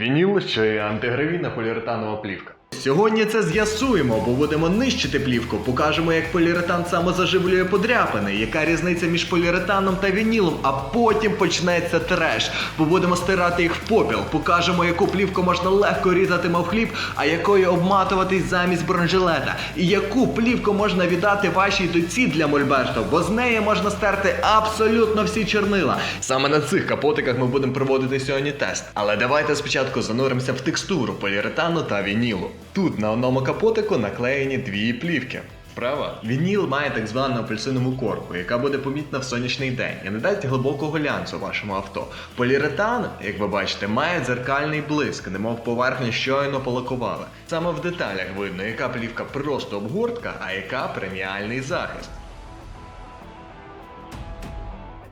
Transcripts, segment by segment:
Вініл чи антигравійна поліуретанова плівка? Сьогодні це з'ясуємо, бо будемо нищити плівку. Покажемо, як поліуретан самозаживлює подряпини, яка різниця між поліуретаном та вінілом, а потім почнеться треш. Бо будемо стирати їх в попіл. Покажемо, яку плівку можна легко різати, мов хліб, а якою обматуватись замість бронежилета. І яку плівку можна віддати вашій доці для мольберту, бо з неї можна стерти абсолютно всі чорнила. Саме на цих капотиках ми будемо проводити сьогодні тест. Але давайте спочатку зануримося в текстуру поліуретану та вінілу. Тут на одному капотику наклеєні дві плівки. Справа. Вініл має так звану апельсинову корку, яка буде помітна в сонячний день і не дасть глибокого глянцу вашому авто. Поліретан, як ви бачите, має дзеркальний блиск, немов поверхню щойно полакували. Саме в деталях видно, яка плівка просто обгортка, а яка преміальний захист.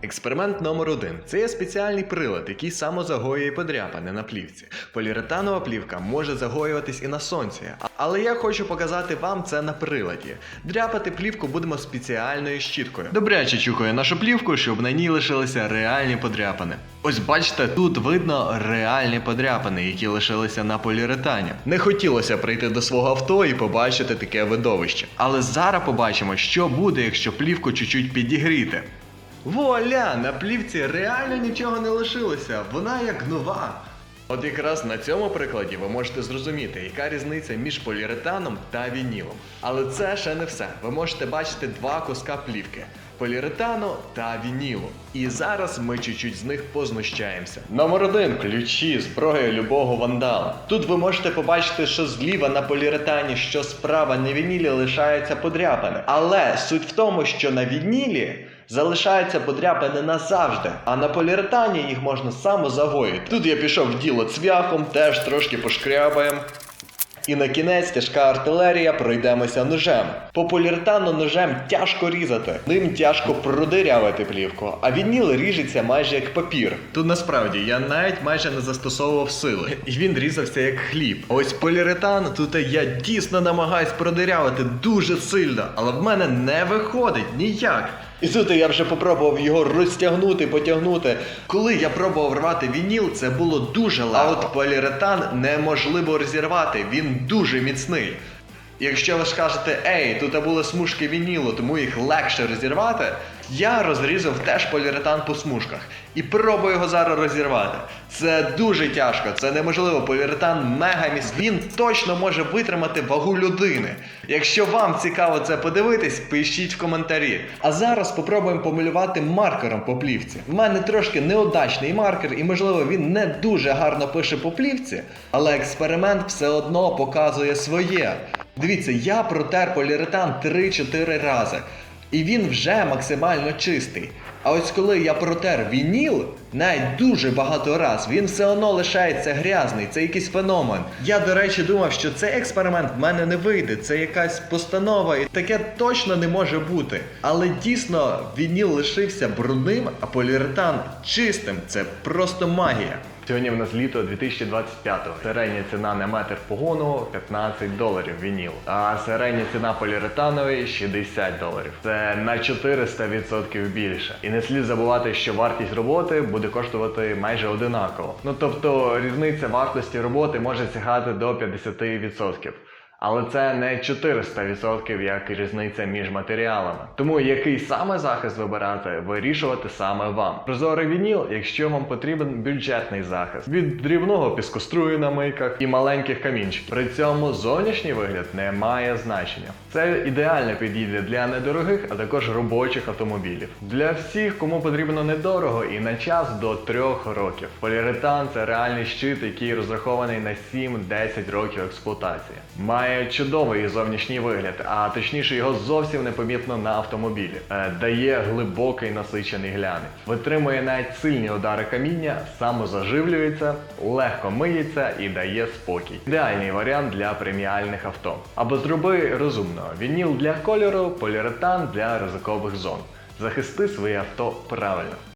Експеримент номер один. Це є спеціальний прилад, який самозагоює подряпини на плівці. Поліуретанова плівка може загоюватись і на сонці, але я хочу показати вам це на приладі. Дряпати плівку будемо спеціальною щіткою. Добряче чухаю нашу плівку, щоб на ній лишилися реальні подряпини. Ось бачите, тут видно реальні подряпини, які лишилися на поліуретані. Не хотілося прийти до свого авто і побачити таке видовище. Але зараз побачимо, що буде, якщо плівку чуть-чуть підігріти. Вуаля! На плівці реально нічого не лишилося, вона як нова. От якраз на цьому прикладі ви можете зрозуміти, яка різниця між поліуретаном та вінілом. Але це ще не все. Ви можете бачити два куска плівки поліуретану та вінілу. І зараз ми чуть-чуть з них познущаємося. Номер один ключі, зброя любого вандала. Тут ви можете побачити, що зліва на поліуретані, що справа на вінілі лишаються подряпини. Але суть в тому, що на вінілі залишаються подряпини назавжди, а на поліуретані їх можна самозагоїти. Тут я пішов в діло цвяхом, теж трошки пошкрябаємо. І на кінець тяжка артилерія пройдемося ножем. По поліуретану ножем тяжко різати, ним тяжко продирявити плівку, а вініл ріжеться майже як папір. Тут насправді я навіть майже не застосовував сили, і він різався як хліб. Ось поліуретан тут я дійсно намагаюсь продирявити дуже сильно, але в мене не виходить ніяк. І тут я вже попробував його розтягнути, потягнути. Коли я пробував рвати вініл, це було дуже легко. А от поліретан неможливо розірвати, він дуже міцний. Якщо ви скажете, ей, тут були смужки вінілу, тому їх легше розірвати, я розрізав теж поліуретан по смужках і пробую його зараз розірвати. Це дуже тяжко, це неможливо. Поліуретан мега міцний. Він точно може витримати вагу людини. Якщо вам цікаво це подивитись, пишіть в коментарі. А зараз спробуємо помалювати маркером по плівці. В мене трошки неудачний маркер, і можливо він не дуже гарно пише по плівці, але експеримент все одно показує своє. Дивіться, я протер поліуретан 3-4 рази. І він вже максимально чистий. А ось коли я протер вініл, навіть дуже багато раз, він все одно лишається грязний. Це якийсь феномен. Я, до речі, думав, що цей експеримент в мене не вийде. Це якась постанова, і таке точно не може бути. Але дійсно вініл лишився брудним, а поліуретан чистим. Це просто магія. Сьогодні в нас літо 2025-го. Середня ціна на метр погону 15 доларів вініл, а середня ціна поліуретанової 60 доларів. Це на 400% більше. І не слід забувати, що вартість роботи буде коштувати майже одинаково. Ну тобто різниця вартості роботи може сягати до 50%. Але це не 400% як різниця між матеріалами. Тому який саме захист вибирати, вирішувати саме вам. Прозорий вініл, якщо вам потрібен бюджетний захист від дрібного піскострую на мийках і маленьких камінчиків. При цьому зовнішній вигляд не має значення. Це ідеально підійде для недорогих, а також робочих автомобілів. Для всіх, кому потрібно недорого і на час до 3 років. Поліуретан це реальний щит, який розрахований на 7-10 років експлуатації. Має чудовий зовнішній вигляд, а точніше його зовсім непомітно на автомобілі. Е, дає глибокий насичений глянець, витримує навіть сильні удари каміння, самозаживлюється, легко миється і дає спокій. Ідеальний варіант для преміальних авто. Або зроби розумно: вініл для кольору, поліуретан для ризикових зон. Захисти своє авто правильно.